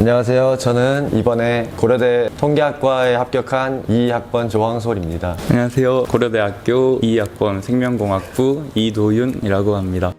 안녕하세요. 저는 이번에 고려대 통계학과에 합격한 2학번 조황솔입니다. 안녕하세요. 고려대학교 2학번 생명공학부 이도윤이라고 합니다.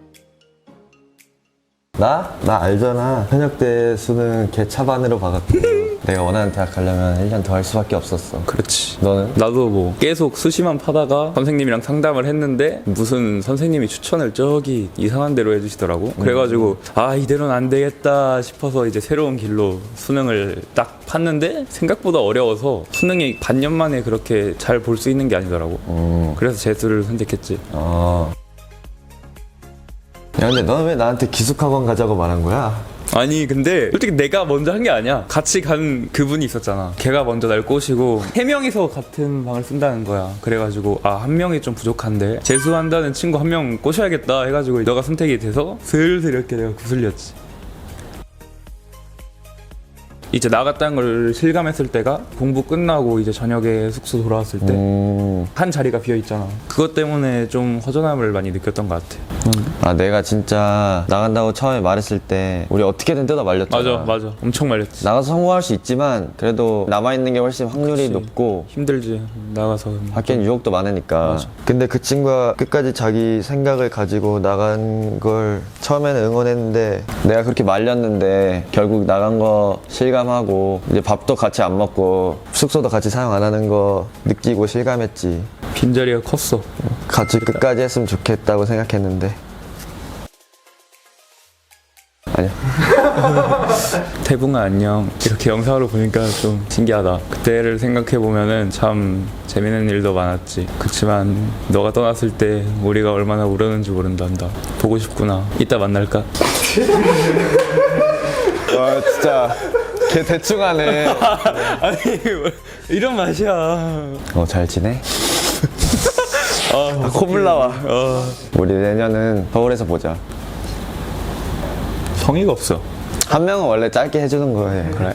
나? 나 알잖아. 현역 때 수능 개 차반으로 봐갖고 내가 원하는 대학 가려면 1년 더 할 수밖에 없었어. 그렇지. 너는? 나도 뭐 계속 수시만 파다가 선생님이랑 상담을 했는데 무슨 선생님이 추천을 저기 이상한 대로 해주시더라고. 그래가지고 아 이대로는 안 되겠다 싶어서 이제 새로운 길로 수능을 딱 팠는데 생각보다 어려워서 수능이 반년 만에 그렇게 잘 볼 수 있는 게 아니더라고. 음, 그래서 재수를 선택했지. 어. 야, 근데 너는 왜 나한테 기숙학원 가자고 말한 거야? 아니 근데 솔직히 내가 먼저 한 게 아니야. 같이 간 그분이 있었잖아. 걔가 먼저 날 꼬시고 세 명이서 같은 방을 쓴다는 거야. 그래가지고 아 한 명이 좀 부족한데. 재수한다는 친구 한 명 꼬셔야겠다 해가지고 너가 선택이 돼서 슬슬 이렇게 내가 구슬렸지. 이제 나갔다는 걸 실감했을 때가 공부 끝나고 이제 저녁에 숙소 돌아왔을 때한 음, 자리가 비어 있잖아. 그것 때문에 좀 허전함을 많이 느꼈던 것 같아 아, 내가 진짜 나간다고 처음에 말했을 때 우리 어떻게든 뜯어 말렸잖아. 맞아 맞아 엄청 말렸지 나가서 성공할 수 있지만 그래도 남아있는 게 훨씬 확률이 그치. 높고 힘들지 나가서 밖엔 유혹도 많으니까. 맞아. 근데 그 친구가 끝까지 자기 생각을 가지고 나간 걸 처음에는 응원했는데 내가 그렇게 말렸는데 결국 나간 거 실감하고 이제 밥도 같이 안 먹고 숙소도 같이 사용 안 하는 거 느끼고 실감했지. 빈자리가 컸어 같이 끝까지 했으면 좋겠다고 생각했는데. 아니야. 태붕아 안녕 이렇게 영상으로 보니까 좀 신기하다 그때를 생각해 보면은 참 재밌는 일도 많았지 그치만 너가 떠났을 때 우리가 얼마나 울었는지 모른단다 보고 싶구나 이따 만날까? 와 진짜 걔 대충 하네. 아니 이런 맛이야 어 잘 지내? 아, 콧물 나와. 어, 우리 내년은 서울에서 보자. 성의가 없어 한 명은 원래 짧게 해주는 거예요. 그래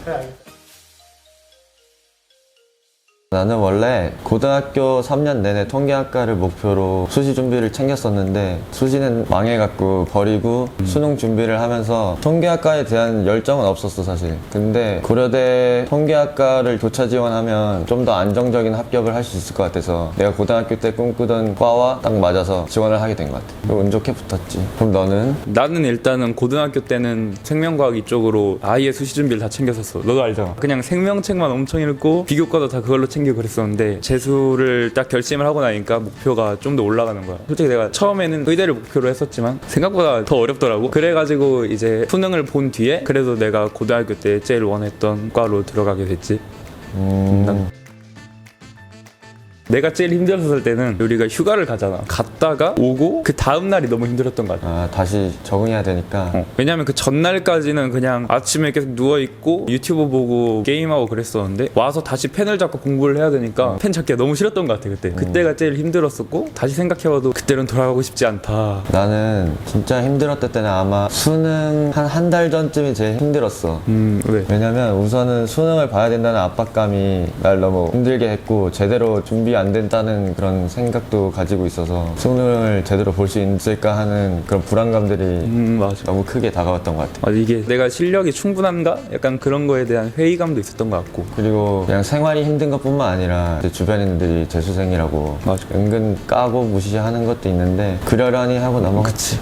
나는 원래 고등학교 3년 내내 통계학과를 목표로 수시 준비를 챙겼었는데 수시는 망해갖고 버리고 수능 준비를 하면서 통계학과에 대한 열정은 없었어 사실 근데 고려대 통계학과를 교차 지원하면 좀 더 안정적인 합격을 할 수 있을 것 같아서 내가 고등학교 때 꿈꾸던 과와 딱 맞아서 지원을 하게 된 것 같아 그리고 운 좋게 붙었지 그럼 너는? 나는 일단은 고등학교 때는 생명과학 이쪽으로 아예 수시 준비를 다 챙겼었어. 너도 알잖아. 그냥 생명책만 엄청 읽고 비교과도 다 그걸로 챙 기고 그랬었는데 재수를 딱 결심을 하고 나니까 목표가 좀 더 올라가는 거야. 솔직히 내가 처음에는 의대를 목표로 했었지만 생각보다 더 어렵더라고. 그래가지고 이제 수능을 본 뒤에 그래도 내가 고등학교 때 제일 원했던 과로 들어가게 됐지. 음... 내가 제일 힘들었을 때는 우리가 휴가를 가잖아. 갔다가 오고 그 다음 날이 너무 힘들었던 것 같아. 아 다시 적응해야 되니까 어, 왜냐면 그 전날까지는 그냥 아침에 계속 누워 있고 유튜브 보고 게임하고 그랬었는데 와서 다시 펜을 잡고 공부를 해야 되니까 펜 잡기가 너무 싫었던 것 같아 그때 그때가 제일 힘들었었고 다시 생각해봐도 그때는 돌아가고 싶지 않다 나는 진짜 힘들었을 때는 아마 수능 한 한 달 전쯤이 제일 힘들었어. 음 왜? 왜냐면 우선은 수능을 봐야 된다는 압박감이 날 너무 힘들게 했고 제대로 준비 안 된다는 그런 생각도 가지고 있어서 수능을 제대로 볼 수 있을까 하는 그런 불안감들이 음 맞아 너무 크게 다가왔던 것 같아. 아 이게 내가 실력이 충분한가? 약간 그런 거에 대한 회의감도 있었던 것 같고 그리고 그냥 생활이 힘든 것뿐만 아니라 이제 주변인들이 재수생이라고 맞아. 은근 까고 무시하는 것도 있는데 그러려니 하고 넘어갔지.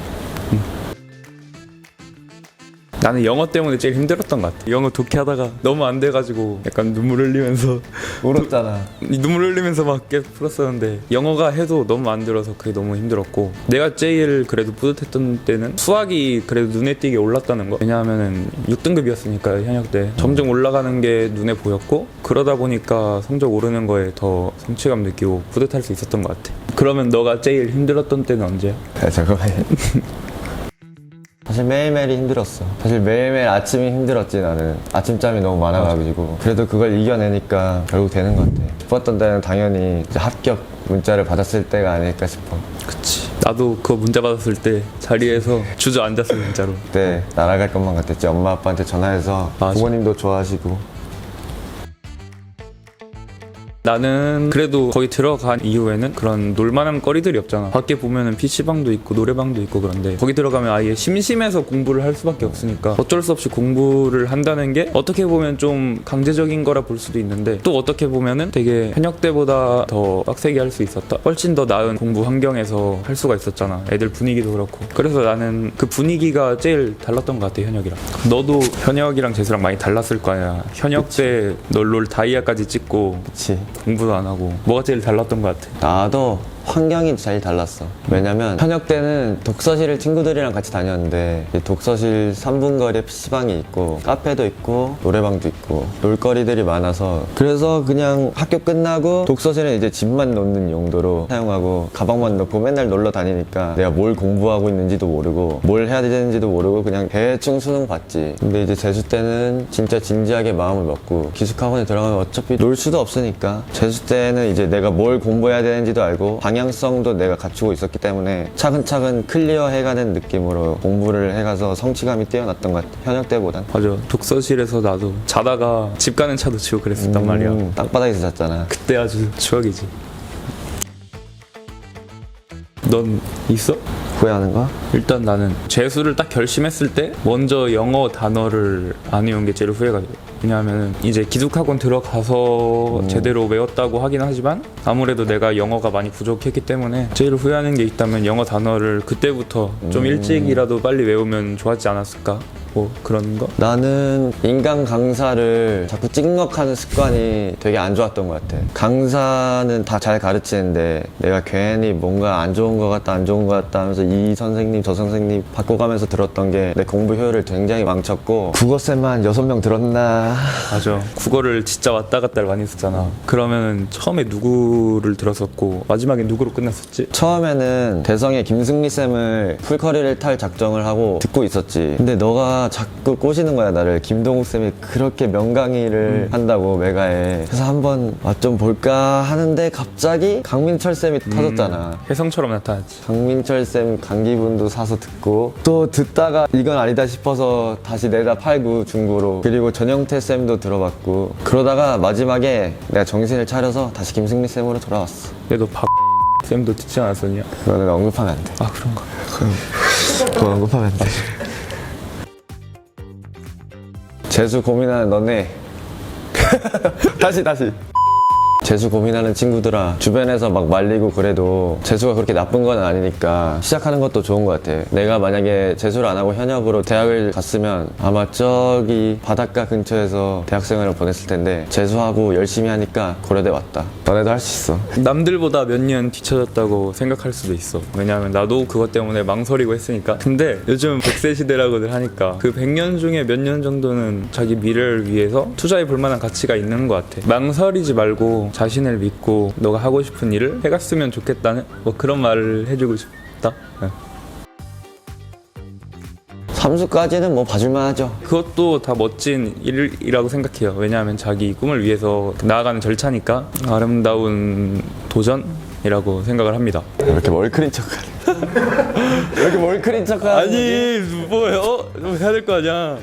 나는 영어 때문에 제일 힘들었던 것 같아 영어 독해하다가 너무 안 돼가지고 약간 눈물 흘리면서 울었잖아. 이 눈물 흘리면서 막 계속 풀었었는데 영어가 해도 너무 안 들어서 그게 너무 힘들었고 내가 제일 그래도 뿌듯했던 때는 수학이 그래도 눈에 띄게 올랐다는 거 왜냐하면은 6등급이었으니까 현역 때 점점 올라가는 게 눈에 보였고 그러다 보니까 성적 오르는 거에 더 성취감 느끼고 뿌듯할 수 있었던 것 같아 그러면 너가 제일 힘들었던 때는 언제야? 야, 잠깐만. 사실 매일매일이 힘들었어. 사실 매일매일 아침이 힘들었지, 나는. 아침잠이 너무 많아가지고. 그래도 그걸 이겨내니까 결국 되는 것 같아. 싶었던 때는 당연히 이제 합격 문자를 받았을 때가 아닐까 싶어. 그치 나도 그거 문자 받았을 때 자리에서 주저앉았어 진짜로 그때 날아갈 것만 같았지. 엄마 아빠한테 전화해서 맞아. 부모님도 좋아하시고. 나는 그래도 거기 들어간 이후에는 그런 놀만한 거리들이 없잖아. 밖에 보면은 PC방도 있고 노래방도 있고 그런데 거기 들어가면 아예 심심해서 공부를 할 수밖에 없으니까 어쩔 수 없이 공부를 한다는 게 어떻게 보면 좀 강제적인 거라 볼 수도 있는데 또 어떻게 보면은 되게 현역 때보다 더 빡세게 할 수 있었다. 훨씬 더 나은 공부 환경에서 할 수가 있었잖아. 애들 분위기도 그렇고. 그래서 나는 그 분위기가 제일 달랐던 것 같아 현역이랑. 너도 현역이랑 재수랑 많이 달랐을 거 아니야. 현역 때 널 롤 다이아까지 찍고 그치. 공부도 안 하고 뭐가 제일 달랐던 것 같아? 나도 환경이 제일 달랐어. 왜냐면 현역 때는 독서실을 친구들이랑 같이 다녔는데 이 독서실 3분 거리에 PC방이 있고 카페도 있고 노래방도 있고 놀거리들이 많아서 그래서 그냥 학교 끝나고 독서실은 이제 집만 놓는 용도로 사용하고 가방만 넣고 맨날 놀러 다니니까 내가 뭘 공부하고 있는지도 모르고 뭘 해야 되는지도 모르고 그냥 대충 수능 봤지. 근데 이제 재수 때는 진짜 진지하게 마음을 먹고 기숙학원에 들어가면 어차피 놀 수도 없으니까 재수 때는 이제 내가 뭘 공부해야 되는지도 알고 방 향성도 내가 갖추고 있었기 때문에 차근차근 클리어 해가는 느낌으로 공부를 해가서 성취감이 뛰어났던 것 같아 현역 때보단 맞아 독서실에서 나도 자다가 집 가는 차도 치고 그랬었단 말이야 음, 땅바닥에서 잤잖아 그때 아주 추억이지 넌 있어? 후회하는 거? 일단 나는 재수를 딱 결심했을 때 먼저 영어 단어를 안 외운 게 제일 후회가 돼. 왜냐하면 이제 기숙학원 들어가서 제대로 외웠다고 하긴 하지만 아무래도 내가 영어가 많이 부족했기 때문에 제일 후회하는 게 있다면 영어 단어를 그때부터 좀 일찍이라도 빨리 외우면 좋았지 않았을까? 뭐 그런 거? 나는 인간 강사를 자꾸 찍먹하는 습관이 되게 안 좋았던 것 같아. 강사는 다 잘 가르치는데 내가 괜히 뭔가 안 좋은 것 같다, 안 좋은 것 같다 하면서 이 선생님, 저 선생님 바꿔가면서 들었던 게 내 공부 효율을 굉장히 망쳤고 국어쌤만 여섯 명 들었나 맞아. 국어를 진짜 왔다 갔다를 많이 했었잖아. 그러면 처음에 누구를 들었었고 마지막에 누구로 끝났었지? 처음에는 대성의 김승리 쌤을 풀커리를 탈 작정을 하고 듣고 있었지. 근데 너가 자꾸 꼬시는 거야 나를. 김동욱 쌤이 그렇게 명강의를 한다고 메가에. 그래서 한번 맛 좀 볼까 하는데 갑자기 강민철 쌤이 터졌잖아. 혜성처럼 나타났지. 강민철 쌤 강기분도 사서 듣고 또 듣다가 이건 아니다 싶어서 다시 내다 팔고 중고로 그리고 전영태 쌤도 들어봤고 그러다가 마지막에 내가 정신을 차려서 다시 김승리 쌤으로 돌아왔어. 얘도 박 쌤도 듣지 않았었냐? 그거는 언급하면 안 돼. 아 그런가? 그거 언급하면 안 돼. 재수 고민하는 너네. 다시 다시. 재수 고민하는 친구들아 주변에서 막 말리고 그래도 재수가 그렇게 나쁜 건 아니니까 시작하는 것도 좋은 것 같아 내가 만약에 재수를 안 하고 현역으로 대학을 갔으면 아마 저기 바닷가 근처에서 대학생활을 보냈을 텐데 재수하고 열심히 하니까 고려대 왔다 너네도 할 수 있어 남들보다 몇 년 뒤쳐졌다고 생각할 수도 있어. 왜냐하면 나도 그것 때문에 망설이고 했으니까. 근데 요즘 100세 시대라고들 하니까 그 100년 중에 몇 년 정도는 자기 미래를 위해서 투자해 볼 만한 가치가 있는 것 같아. 망설이지 말고 자신을 믿고 너가 하고 싶은 일을 해갔으면 좋겠다는 뭐 그런 말을 해주고 싶다. 네. 삼수까지는 뭐 봐줄만 하죠 그것도 다 멋진 일이라고 생각해요. 왜냐하면 자기 꿈을 위해서 나아가는 절차니까 아름다운 도전이라고 생각을 합니다. 왜 이렇게 멀크린 척하네 왜 이렇게 멀크린 척하는 아니 뭐예요? 뭐 해야 될 거 아니야.